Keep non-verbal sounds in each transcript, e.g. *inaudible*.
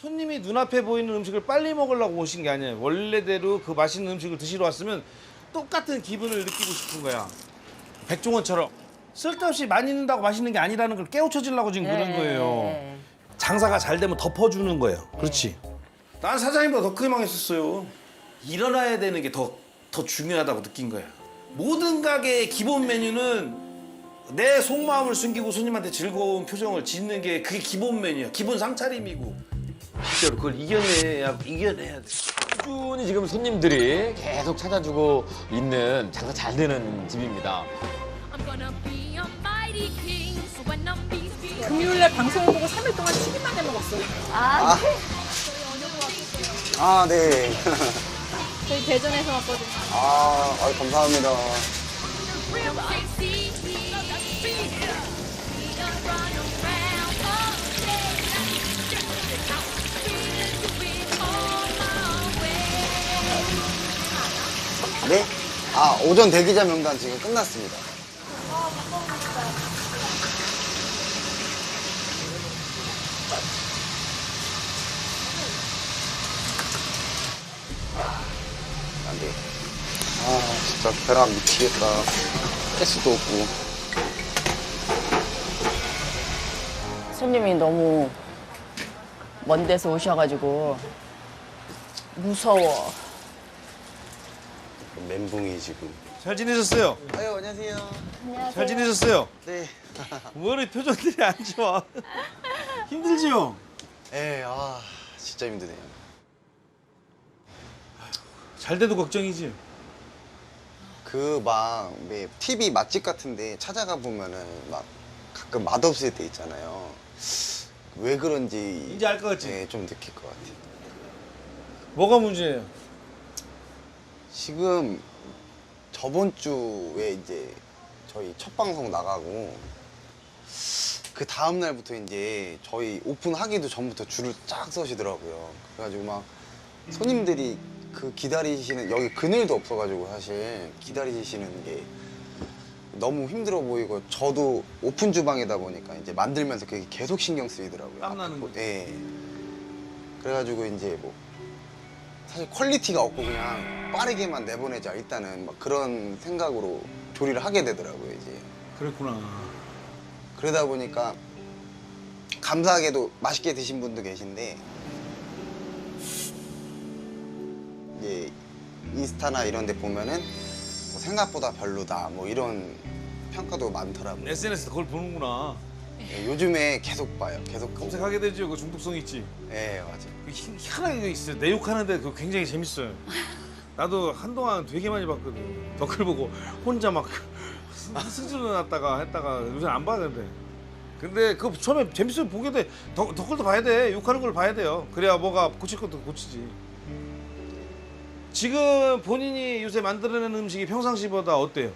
손님이 눈앞에 보이는 음식을 빨리 먹으려고 오신 게 아니에요. 원래대로 그 맛있는 음식을 드시러 왔으면 똑같은 기분을 느끼고 싶은 거야. 백종원처럼 쓸데없이 많이 넣는다고 맛있는 게 아니라는 걸 깨우쳐주려고 지금 그런 네, 거예요. 네. 장사가 잘 되면 덮어주는 거예요. 그렇지. 난 사장님보다 더 크게 망했었어요. 일어나야 되는 게 더 더 중요하다고 느낀 거야. 모든 가게의 기본 메뉴는 내 속마음을 숨기고 손님한테 즐거운 표정을 짓는 게 그게 기본 메뉴야. 기본 상차림이고. 실제로 그걸 이겨내야 이겨내야 돼. 꾸준히 지금 손님들이 계속 찾아주고 있는 장사 잘 되는 집입니다. I'm gonna be a mighty king. So when I'm beast, 금요일날 방송을 보고 3일 동안 튀김만 해 먹었어요. 아, 아, 네. 저희 대전에서 왔거든요. 아, 아유, 감사합니다. real sexy. 네? 아, 오전 대기자 명단 지금 끝났습니다. 안 돼. 아, 진짜 계란 미치겠다. 가스도 없고. 손님이 너무 먼 데서 오셔가지고 무서워. 멘붕이 지금. 잘 지내셨어요? 아유, 안녕하세요. 잘 지내셨어요? 네. 왜 이렇게 표정들이 안 좋아? 힘들지요? 에, 아, 진짜 힘드네요. 잘 돼도 걱정이지. 그막 TV 맛집 같은데 찾아가 보면은 막 가끔 맛없을 때 있잖아요. 왜 그런지 이제 알 것 같지? 네, 좀 느낄 것 같아요. 뭐가 문제예요? 지금 저번 주에 이제 저희 첫 방송 나가고 그 다음 날부터 이제 저희 오픈하기도 전부터 줄을 쫙 서시더라고요. 그래가지고 막 손님들이 그 기다리시는 여기 그늘도 없어가지고 사실 기다리시는 게 너무 힘들어 보이고 저도 오픈 주방이다 보니까 이제 만들면서 그게 계속 신경 쓰이더라고요. 땀 나는 거지. 예. 그래가지고 이제 뭐 사실 퀄리티가 없고 그냥 빠르게만 내보내자 일단은 막 그런 생각으로 조리를 하게 되더라고요 이제 그랬구나. 그러다 보니까 감사하게도 맛있게 드신 분도 계신데 이제 인스타나 이런 데 보면은 뭐 생각보다 별로다 뭐 이런 평가도 많더라고요 SNS 그걸 보는구나. 예, 요즘에 계속 봐요 계속 보고. 검색하게 되죠. 그 중독성 있지. 예 맞아요 그 희- 희한하게 있어요. 내 욕하는데 그거 굉장히 재밌어요. 나도 한동안 되게 많이 봤거든. 댓글 보고 혼자 막 *laughs* 스스로 놨다가 했다가 요새 안 봐는데. 근데 그거 처음에 재밌으면 보게 돼. 덧, 댓글도 봐야 돼. 욕하는 걸 봐야 돼요. 그래야 뭐가 고칠 것도 고치지. 지금 본인이 요새 만들어내는 음식이 평상시보다 어때요?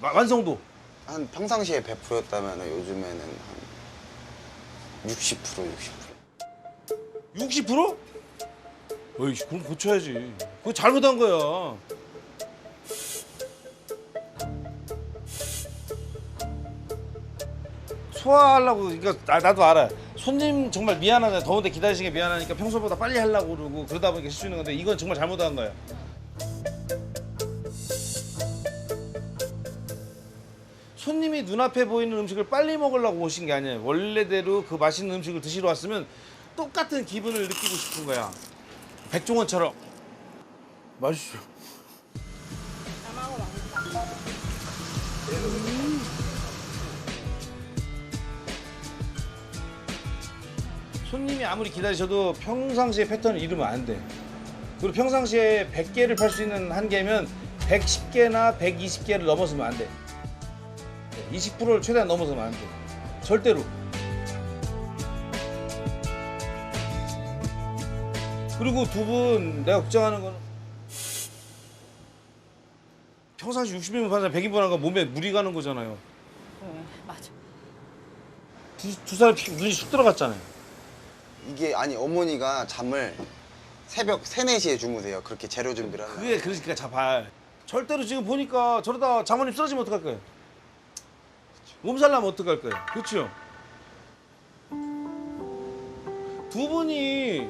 마- 완성도? 한 평상시에 100%였다면 요즘에는 한 60% 60% 60%? 어이, 그럼 고쳐야지. 그거 잘못한 거야. 소화하려고, 그러니까 나, 나도 알아. 손님 정말 미안하다. 더운데 기다리시는 게 미안하니까 평소보다 빨리 하려고 그러고 그러다 보니까 실수하는 건데 이건 정말 잘못한 거야. 손님이 눈앞에 보이는 음식을 빨리 먹으려고 오신 게 아니에요. 원래대로 그 맛있는 음식을 드시러 왔으면 똑같은 기분을 느끼고 싶은 거야. 백종원처럼. 맛있어. 손님이 아무리 기다리셔도 평상시에 패턴을 잃으면 안 돼. 그리고 평상시에 100개를 팔 수 있는 한계면 110개나 120개를 넘어서면 안 돼. 20%를 최대한 넘어서면 안 돼. 절대로. 그리고 두 분 내가 걱정하는 거는 평상시 60인분 파는 100인분 하는 거 몸에 무리 가는 거잖아요. 맞아. 두, 두 사람 피- 눈이 쑥 들어갔잖아요. 이게 아니 어머니가 잠을 새벽 3, 4시에 주무세요 그렇게 재료 준비를 하는 그게 그러니까 자발. 절대로 지금 보니까 저러다 장모님 쓰러지면 어떡할 거예요? 몸살 나면 어떡할 거예요? 그렇죠? 두 분이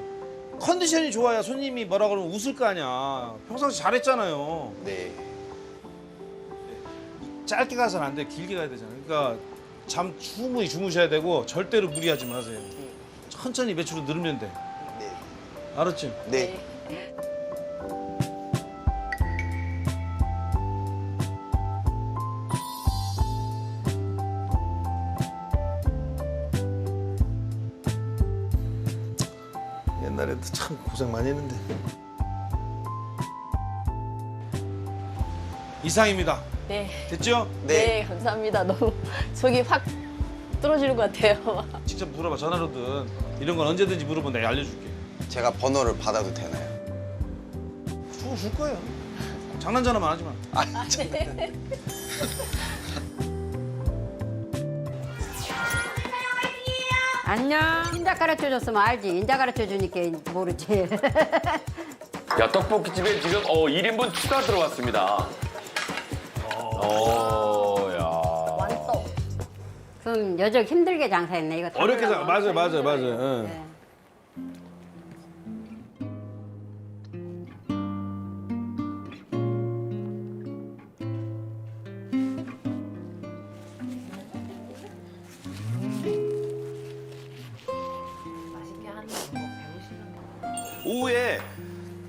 컨디션이 좋아야 손님이 뭐라 그러면 웃을 거 아니야. 평상시 잘했잖아요. 네. 짧게 가서는 안 돼. 길게 가야 되잖아. 그러니까 잠 충분히 주무셔야 되고 절대로 무리하지 마세요. 천천히 매출을 늘으면 돼. 네. 알았지? 네. 고생 많이 했는데. 이상입니다. 네. 됐죠? 네. 감사합니다. 너무 속이 확 뚫어지는 것 같아요. *laughs* 직접 물어봐 전화로든 이런 건 언제든지 물어보면 내가 알려줄게. 제가 번호를 받아도 되나요? 줄, 줄 거예요. 장난 전화만 하지 마. 아, 저- *laughs* 안녕. 인자 가르쳐 줬으면 알지. 인자 가르쳐 주니까 모르지. *laughs* 야 떡볶이집에 지금 어 1인분 추가 들어왔습니다. 어, 야. 완떡. 그럼 여적 힘들게 장사했네. 이거 다 어렵게 사 올라가면 맞아요, 힘들어요. 맞아요. 예.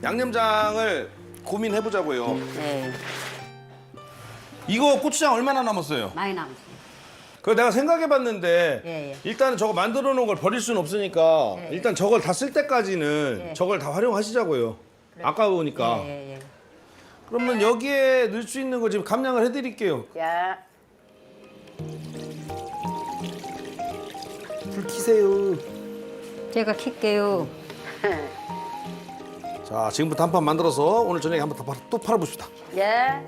양념장을 고민해 보자고요. 네. 이거 고추장 얼마나 남았어요? 많이 남았어요. 그거 내가 생각해 봤는데 예, 예. 일단은 저거 만들어 놓은 걸 버릴 수는 없으니까 예, 예. 일단 저걸 다 쓸 때까지는 예. 저걸 다 활용하시자고요. 아까우니까. 예, 예, 예. 그러면 여기에 넣을 수 있는 거 지금 감량을 해 드릴게요. 야, 불 켜세요. 제가 킬게요. *laughs* 자, 지금부터 한 판 만들어서 오늘 저녁에 한번 더 팔- 또 팔아 봅시다. 예.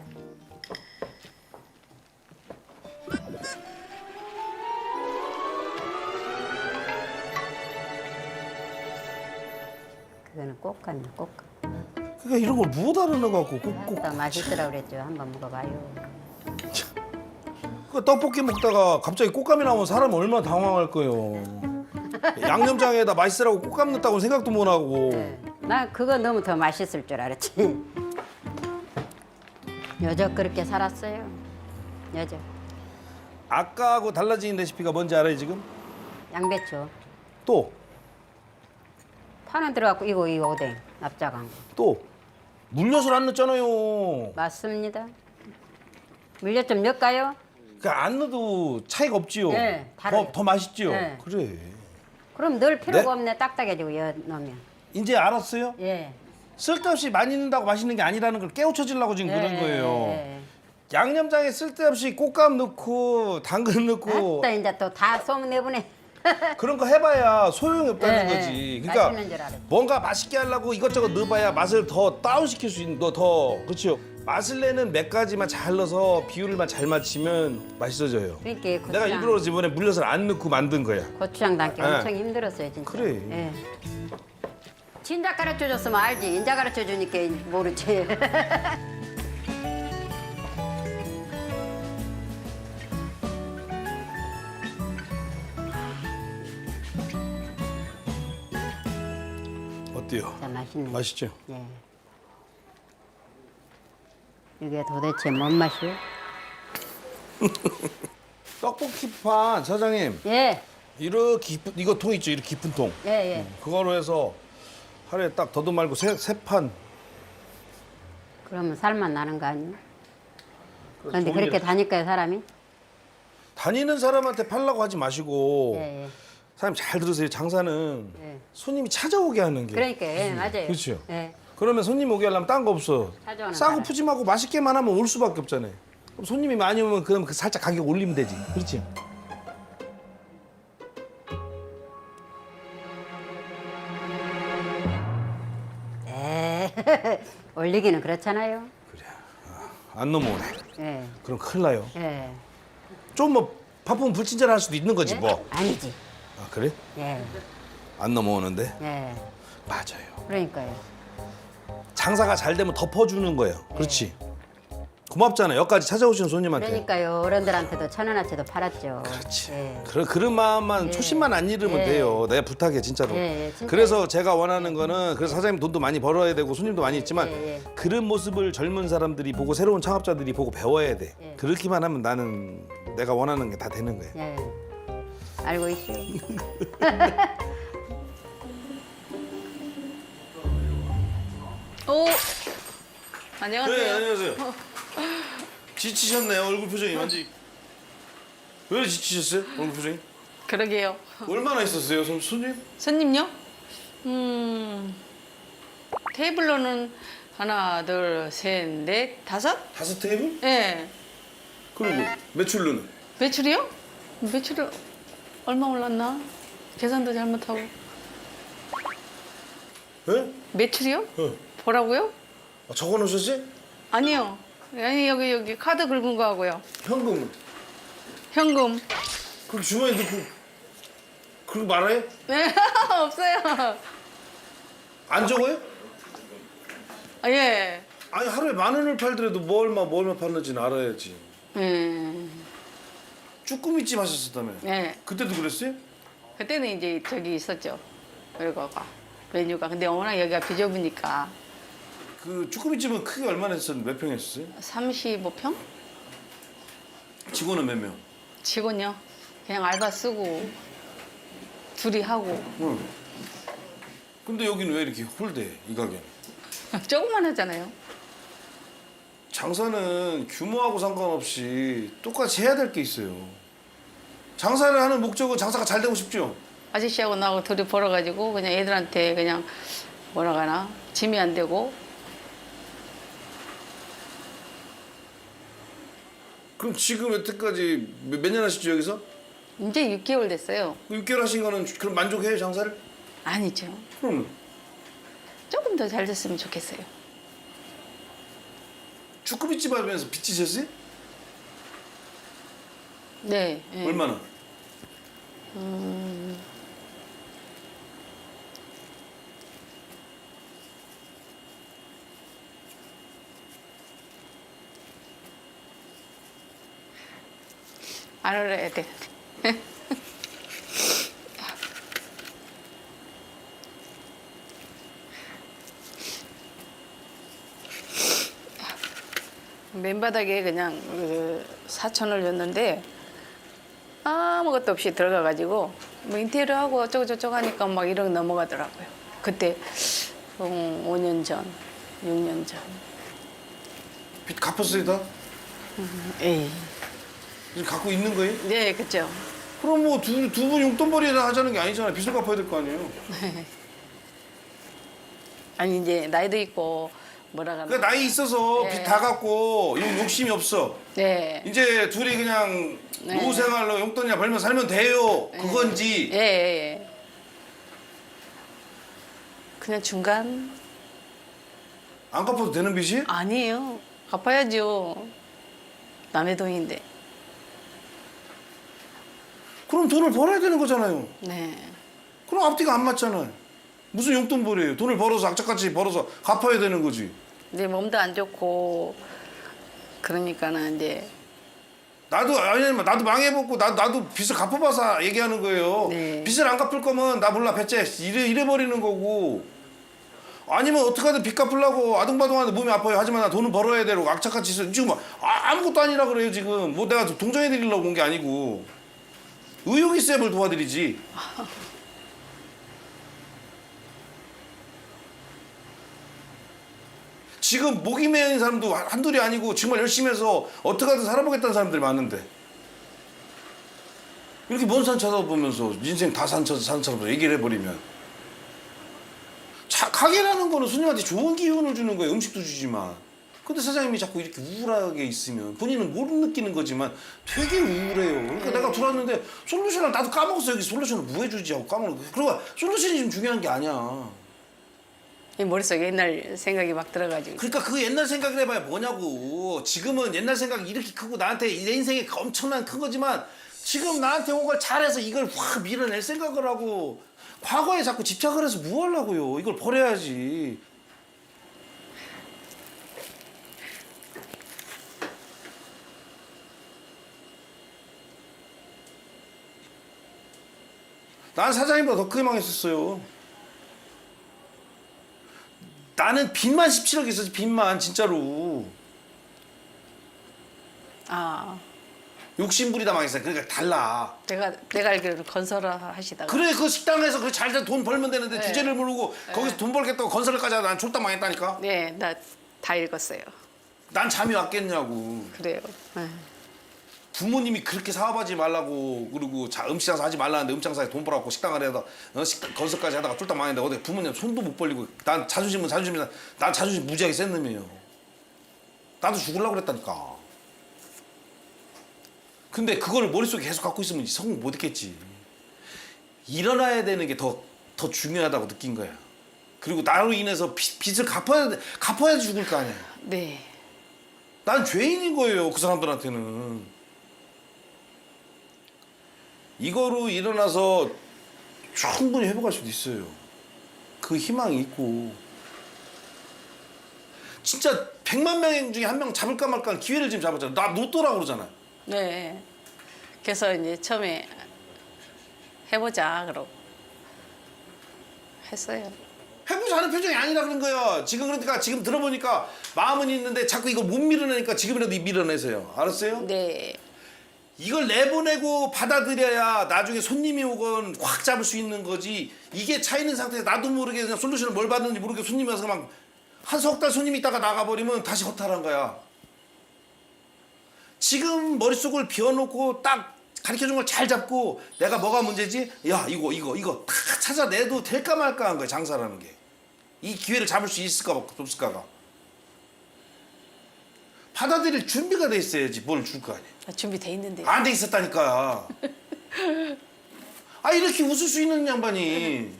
그거는 꽃감이야, 꽃감. 그러니까 이런 걸못 알아내 갖고 꼭꼭 또 맛있더라 그랬죠. 한번 먹어봐요. 그 떡볶이 먹다가 갑자기 꽃감이 나오면 사람이 얼마나 당황할 거예요. *laughs* 양념장에다 맛있으라고 꽃감 넣었다고 생각도 못 하고. 네. 나 그거 너무 더 맛있을 줄 알았지. 여적 그렇게 살았어요. 여적. 아까하고 달라진 레시피가 뭔지 알아요 지금? 양배추. 또 파는 들어갖고 이거 이 오뎅 납작한 거. 또. 물엿을 안 넣었잖아요. 맞습니다. 물엿 좀 넣을까요? 그러니까 안 넣어도 차이가 없지요. 네, 더, 다르죠. 더 맛있지요. 네. 그래. 그럼 넣을 필요가 네? 없네. 딱딱해지고 여 넣으면. 이제 알았어요? 예. 쓸데없이 많이 넣는다고 맛있는 게 아니라는 걸 깨우쳐주려고 지금 그런 예, 거예요. 예, 예. 양념장에 쓸데없이 꽃감 넣고 당근 넣고 아따 이제 또 다 소문내보네. *laughs* 그런 거 해봐야 소용이 없다는 예, 거지. 예. 그러니까 줄 알았지. 뭔가 맛있게 하려고 이것저것 넣어봐야 맛을 더 다운 시킬 수 있는 더더 그렇죠. 맛을 내는 몇 가지만 잘 넣어서 비율만 잘 맞추면 맛있어져요. 그러니까 고추장, 내가 일부러 이번에 물엿을 안 넣고 만든 거야. 고추장 담기 예. 엄청 힘들었어요 진짜. 그래. 예. 진작 가르쳐 줬으면 알지. 인자 가르쳐 주니까 모르지. *laughs* 어때요? 진짜 맛있네. 맛있죠? 예. 이게 도대체 뭔 맛이요? *laughs* 떡볶이 판 사장님 예. 이렇게 깊은 이거 통 있죠? 이렇게 깊은 통. 예, 예. 그거로 해서 하루에 딱 더도 말고 세, 세 판. 그러면 살만 나는 거 아니에요? 그런데 좋은 그렇게 일. 다닐까요, 사람이? 다니는 사람한테 팔라고 하지 마시고 예, 예. 사장님 잘 들으세요. 장사는 예. 손님이 찾아오게 하는 게. 그러니까, 예, 맞아요. 그렇죠. 예. 그러면 손님 오게 하려면 딴 거 없어. 찾아오는 싸고 사람. 푸짐하고 맛있게만 하면 올 수밖에 없잖아요. 그럼 손님이 많이 오면 그럼 그 살짝 가격 올리면 되지. 그렇지? 올리기는 그렇잖아요. 안 넘어오네. 예. 그럼 큰일 나요. 예. 좀 뭐 바쁘면 불친절 할 수도 있는 거지 예? 뭐. 아니지. 아 그래? 예. 안 넘어오는데? 예. 맞아요. 그러니까요. 장사가 잘 되면 덮어주는 거예요. 그렇지. 고맙잖아요. 여기까지 찾아오신 손님한테. 그러니까요 어른들한테도 천 원어치도 팔았죠. 그렇지. 예. 그런 그런 마음만 예. 초심만 안 잃으면 예. 돼요. 내가 부탁해 진짜로. 예, 예, 진짜요. 그래서 제가 원하는 거는 그래서 사장님 돈도 많이 벌어야 되고 손님도 많이 있지만 예, 예. 그런 모습을 젊은 사람들이 보고 새로운 창업자들이 보고 배워야 돼. 예. 그렇게만 하면 나는 내가 원하는 게 다 되는 거예요. 예. 알고 있죠. 오 *laughs* 네 안녕하세요. 안녕하세요. 지치셨네요 얼굴 표정이 완전. 왜 지치셨어요 얼굴 표정이? 그러게요. 얼마나 있었어요 손- 손님? 손님요? 음 테이블로는 하나, 둘, 셋, 넷, 다섯? 다섯 테이블? 예. 그리고 매출로는? 매출이요? 매출이 얼마 올랐나? 계산도 잘못하고. 예? 매출이요? 어. 보라고요? 아, 적어놓으셨지? 아니요. 아니 여기 여기 카드 긁은 거 하고요. 현금은? 현금. 그렇게 주머니 넣고 그리고 말아요? 네 *laughs* 없어요. 안 적어요? 아, 예. 아니 하루에 만 원을 팔더라도 뭐 얼마 뭐 얼마 팔는지는 알아야지. 예. 쭈꾸미집 하셨었다며. 예. 그때도 그랬어요? 그때는 이제 저기 있었죠. 이거가 메뉴가. 근데 워낙 여기가 비좁으니까 그 쭈꾸미집은 크게 얼마나 했었는데 몇 평 했었어요? 35평? 직원은 몇 명? 직원요. 그냥 알바 쓰고 둘이 하고 응. 근데 여기는 왜 이렇게 홀대 이 가게는? *laughs* 조금만 하잖아요. 장사는 규모하고 상관없이 똑같이 해야 될 게 있어요. 장사를 하는 목적은 장사가 잘 되고 싶죠. 아저씨하고 나하고 둘이 벌어가지고 그냥 애들한테 그냥 뭐라 가나 짐이 안 되고 그럼 지금 여태까지 몇 년 하셨죠 여기서? 이제 6개월 됐어요. 6개월 하신 거는 그럼 만족해요 장사를? 아니죠. 그럼 조금 더 잘 됐으면 좋겠어요. 쭈꾸미집 하면서 빚지셨어요? 네. 예. 얼마나? 안 알아야 돼. 맨바닥에 그냥 그 사천을 줬는데 아무것도 없이 들어가가지고 뭐 인테리어 하고 어쩌고 저쩌고 하니까 막 1억 넘어가더라고요. 그때 음, 5년 전, 6년 전. 빚 갚았어요 다? 에이. 갖고 있는 거예요? 네, 그죠. 그럼 뭐 두 두 분 용돈벌이나 하자는 게 아니잖아요. 빚을 갚아야 될 거 아니에요. *laughs* 아니 이제 나이도 있고 뭐라 가나. 그 나이 있어서 네. 빚 다 갚고 용- 욕심이 없어. 네. 이제 둘이 그냥 네. 노후 생활로 용돈이나 벌면 살면 돼요. 그건지. 예, 예, 예. 그냥 중간 안 갚아도 되는 빚이? 아니에요. 갚아야죠. 남의 돈인데. 그럼 돈을 벌어야 되는 거잖아요. 네. 그럼 앞뒤가 안 맞잖아요. 무슨 용돈 벌이에요? 돈을 벌어서 악착같이 벌어서 갚아야 되는 거지. 이제 몸도 안 좋고 그러니까는 이제 나도 아니면 나도 망해보고 나 나도 빚을 갚아봐서 얘기하는 거예요. 네. 빚을 안 갚을 거면 나 몰라 배째 이래 이래 버리는 거고. 아니면 어떻게든 빚 갚으려고 아등바등하는데 몸이 아파요. 하지만 나 돈은 벌어야 되고 악착같이 있어. 지금 뭐 아, 아무것도 아니라 그래요 지금. 뭐 내가 동정해 드리려고 온 게 아니고. 의욕 있어야 뭘 도와드리지. 지금 목이 메인 사람도 한- 한둘이 아니고 정말 열심히 해서 어떻게든 살아보겠다는 사람들이 많은데. 이렇게 먼 산 찾아보면서 인생 다산 산처럼 얘기를 해버리면. 자, 가게라는 거는 손님한테 좋은 기운을 주는 거예요. 음식도 주지만 근데 사장님이 자꾸 이렇게 우울하게 있으면 본인은 못 느끼는 거지만 되게 우울해요 그러니까 내가 들어왔는데 솔루션을 나도 까먹었어 여기 솔루션을 뭐 해주지 하고 까먹는 거야 그러니까 솔루션이 지금 중요한 게 아니야 이 머릿속에 옛날 생각이 막 들어가지고 그러니까 그 옛날 생각을 해봐야 뭐냐고. 지금은 옛날 생각이 이렇게 크고 나한테 내 인생에 엄청난 큰 거지만 지금 나한테 온 걸 잘해서 이걸 확 밀어낼 생각을 하고 과거에 자꾸 집착을 해서 뭐 하려고요. 이걸 버려야지. 난 사장님보다 더 크게 망했었어요. 나는 빚만 17억 있었지 빚만 진짜로 아 욕심부리다 망했어요. 그러니까 달라. 내가 내가 알기로는 건설을 하시다가 그래 그 식당에서 그 잘 돈 벌면 되는데 네. 주제를 모르고 거기서 돈 벌겠다고 건설까지 하다 난 쫄딱 망했다니까. 네 나 다 읽었어요. 난 잠이 왔겠냐고. 그래요. 네. 부모님이 그렇게 사업하지 말라고 그러고 자, 음식장사 하지 말라는데 음식장사에 돈 벌어갖고 식당을 해다 어, 식당 건설까지 하다가 쫄딱 망했는데 어디 부모님 손도 못 벌리고 난 자존심은 자존심이다 난 자존심 무지하게 센 놈이에요. 나도 죽으려고 그랬다니까. 근데 그걸 머릿속에 계속 갖고 있으면 성공 못 했겠지. 일어나야 되는 게 더 더 중요하다고 느낀 거야. 그리고 나로 인해서 빚, 빚을 갚아야 돼 갚아야 죽을 거 아니야. 네. 난 죄인인 거예요 그 사람들한테는 이거로 일어나서 충분히 회복할 수도 있어요 그 희망이 있고 진짜 100만 명 중에 한 명 잡을까 말까 하는 기회를 지금 잡았잖아 나 로또라고 그러잖아 네. 그래서 이제 처음에 해보자 그러고 했어요. 해보지 않은 표정이 아니라 그런 거야 지금 그러니까 지금 들어보니까 마음은 있는데 자꾸 이거 못 밀어내니까 지금이라도 밀어내세요 알았어요? 네. 이걸 내보내고 받아들여야 나중에 손님이 오건 확 잡을 수 있는 거지. 이게 차 있는 상태에서 나도 모르게 그냥 솔루션을 뭘 받는지 모르게 손님이 와서 막 한 석 달 손님이 있다가 나가버리면 다시 허탈한 거야. 지금 머릿속을 비워놓고 딱 가르쳐준 걸 잘 잡고 내가 뭐가 문제지? 야 이거 이거 이거 다 찾아내도 될까 말까 한 거야 장사라는 게. 이 기회를 잡을 수 있을까 없을까가 받아들일 준비가 돼 있어야지 뭘 줄 거 아니야 아, 준비돼 있는데. 안 돼 있었다니까. *laughs* 아 이렇게 웃을 수 있는 양반이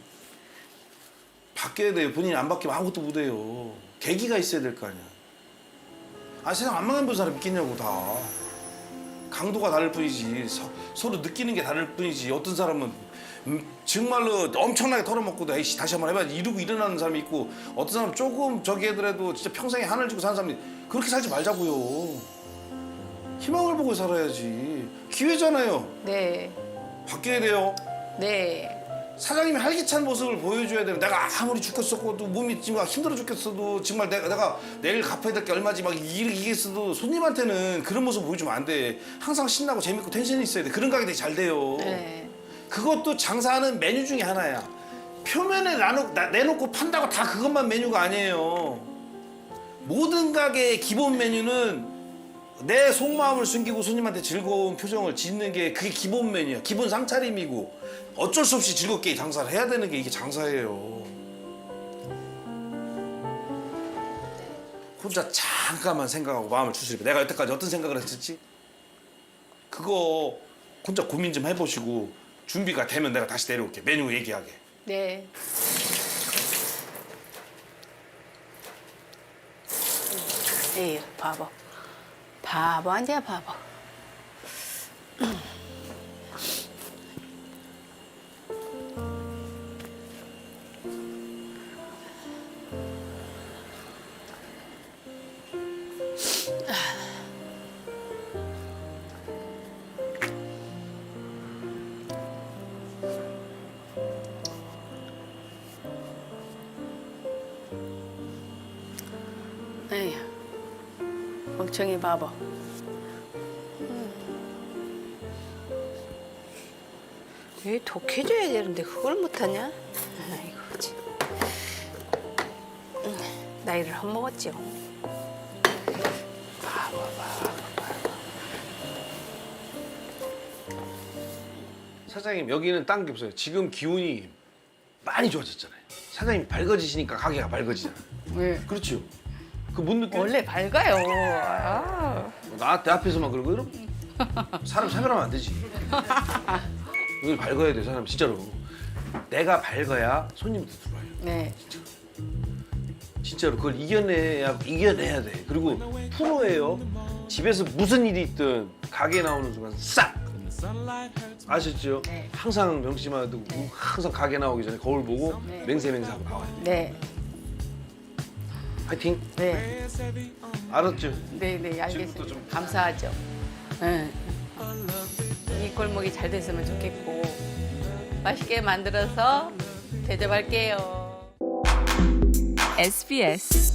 바뀌어야 돼요. 본인이 안 바뀌면 아무것도 못 해요. 계기가 있어야 될 거 아니야. 아 세상 안 망한 본 사람 있겠냐고 다. 강도가 다를 뿐이지 서, 로 느끼는 게 다를 뿐이지 어떤 사람은 음, 정말로 엄청나게 털어먹고도 에이씨 다시 한번 해봐야지 이러고 일어나는 사람이 있고 어떤 사람은 조금 저기 하더라도 진짜 평생에 한을 주고 사는 사람이 그렇게 살지 말자고요. 희망을 보고 살아야지. 기회잖아요. 네. 바뀌어야 돼요. 네. 사장님이 활기찬 모습을 보여줘야 돼요. 내가 아무리 죽겠었고도 몸이 지금 힘들어 죽겠어도 정말 내가, 내가 내일 갚아야 될 게 얼마지 막 이- 이겠어도 손님한테는 그런 모습 보여주면 안 돼. 항상 신나고 재밌고 텐션이 있어야 돼. 그런 가게 잘 돼요. 네. 그것도 장사하는 메뉴 중에 하나야. 표면에 나놓, 나- 내놓고 판다고 다 그것만 메뉴가 아니에요. 모든 가게의 기본 메뉴는 내 속마음을 숨기고 손님한테 즐거운 표정을 짓는 게 그게 기본 메뉴야. 기본 상차림이고 어쩔 수 없이 즐겁게 장사를 해야 되는 게 이게 장사예요. 혼자 잠깐만 생각하고 마음을 추스리고 내가 여태까지 어떤 생각을 했었지? 그거 혼자 고민 좀 해보시고 준비가 되면 내가 다시 내려올게. 메뉴 얘기하게. 네. 에이, 바보. 바보 아니야, 바보. 에이, 멍청이 바보. 왜 독해줘야 되는데 그걸 못하냐? 아이고 참. 음, 나이를 헛먹었지요. 사장님 여기는 딴 게 없어요. 지금 기운이 많이 좋아졌잖아요. 사장님이 밝아지시니까 가게가 밝아지잖아요. 왜? 그렇죠. 그못 느껴? 원래 밝아요. 아. 나내 앞에서만 그러고 이러 사람 차별하면 안 되지. 여기 밝아야 돼 사람 진짜로. 내가 밝아야 손님도 들어와요. 네. 진짜로 그걸 이겨내야 이겨내야 돼. 그리고 프로예요. 집에서 무슨 일이 있든 가게에 나오는 순간 싹 아셨죠? 네. 항상 명심하고 항상 가게 나오기 전에 거울 보고 네. 맹세맹세하고 나와야 돼. 네. 파이팅. 네. 알았죠? 네, 네, 알겠습니다. 좀- 감사하죠. 네. 이 골목이 잘 됐으면 좋겠고 맛있게 만들어서 대접할게요. SBS